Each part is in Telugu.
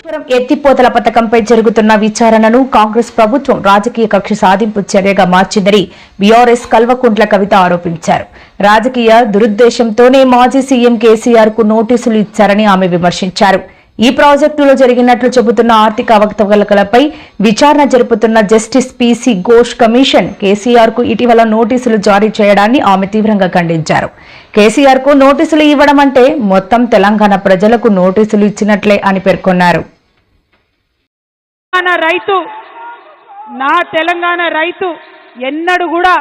కాళేశ్వరం ఎత్తిపోతల పథకంపై జరుగుతున్న విచారణను కాంగ్రెస్ ప్రభుత్వం రాజకీయ కక్ష సాధింపు చర్యగా మార్చిందని బీఆర్ఎస్ కల్వకుంట్ల కవిత ఆరోపించారు. రాజకీయ దురుద్దేశంతోనే మాజీ సీఎం కేసీఆర్కు నోటీసులు ఇచ్చారని ఆమె విమర్శించారు. ఈ ప్రాజెక్టులో జరిగినట్లు చెబుతున్న ఆర్థిక అవకతవకలపై విచారణ జరుపుతున్న జస్టిస్ పీసీ ఘోష్ కమిషన్ కేసీఆర్కు ఇటీవల నోటీసులు జారీ చేయడాన్ని ఆమె తీవ్రంగా ఖండించారు. కేసీఆర్కు నోటీసులు ఇవ్వడం అంటే మొత్తం తెలంగాణ ప్రజలకు నోటీసులు ఇచ్చినట్లే అని పేర్కొన్నారు. తెలంగాణ రైతు నా తెలంగాణ రైతు ఎన్నడు కూడా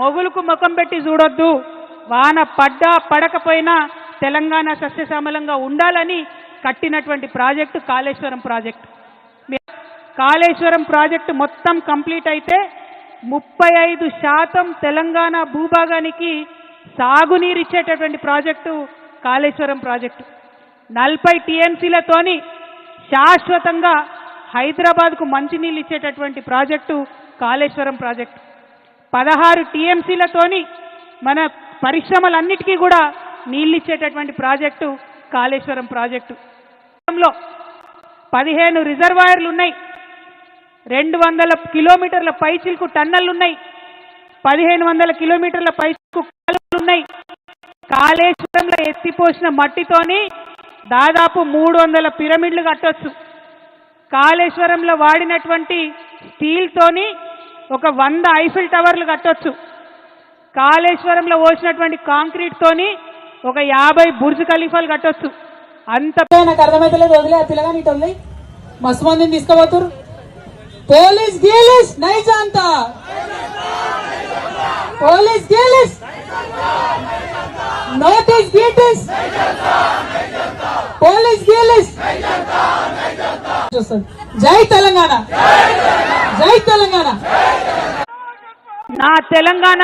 మొగులకు ముఖం పెట్టి చూడొద్దు. వాన పడ్డా పడకపోయినా తెలంగాణ సస్యశ్యామలంగా ఉండాలని కట్టినటువంటి project Kaleshwaram project. Kaleshwaram project మొత్తం కంప్లీట్ అయితే ముప్పై ఐదు శాతం తెలంగాణ భూభాగానికి సాగునీరు ఇచ్చేటటువంటి ప్రాజెక్టు కాళేశ్వరం ప్రాజెక్టు. నలభై టీఎంసీలతోని శాశ్వతంగా హైదరాబాద్కు మంచినీళ్ళు ఇచ్చేటటువంటి ప్రాజెక్టు కాళేశ్వరం ప్రాజెక్టు. పదహారు టీఎంసీలతోని మన పరిశ్రమలన్నిటికీ కూడా నీళ్ళు ఇచ్చేటటువంటి ప్రాజెక్టు కాళేశ్వరం ప్రాజెక్టు. లో పదిహేను రిజర్వాయర్లు ఉన్నాయి రెండు వందల కిలోమీటర్ల పైచిల్కు టన్నెళ్ళు ఉన్నాయి పదిహేను వందల కిలోమీటర్ల పైచిల్కు కాలువలు ఉన్నాయి కాళేశ్వరంలో ఎత్తిపోసిన మట్టితోని దాదాపు మూడు వందల పిరమిడ్లు కట్టొచ్చు. కాళేశ్వరంలో వాడినటువంటి స్టీల్తోని ఒక వంద ఐఫిల్ టవర్లు కట్టొచ్చు. కాళేశ్వరంలో పోసినటువంటి కాంక్రీట్తోని ఒక యాభై బుర్జ్ ఖలీఫాలు కట్టొచ్చు. అంత నాకు అర్థమైతలేదు వదిలే ఆ పిల్లగా నీటి వదిలే. మస్తు మందిని తీసుకోబోతురు పోలీస్ గీలిస్ నైజాంతా. పోలీస్ గీలిస్. నోటీస్ గీటిస్. పోలీస్ గీలిస్. జై తెలంగాణ. జై తెలంగాణ. నా తెలంగాణ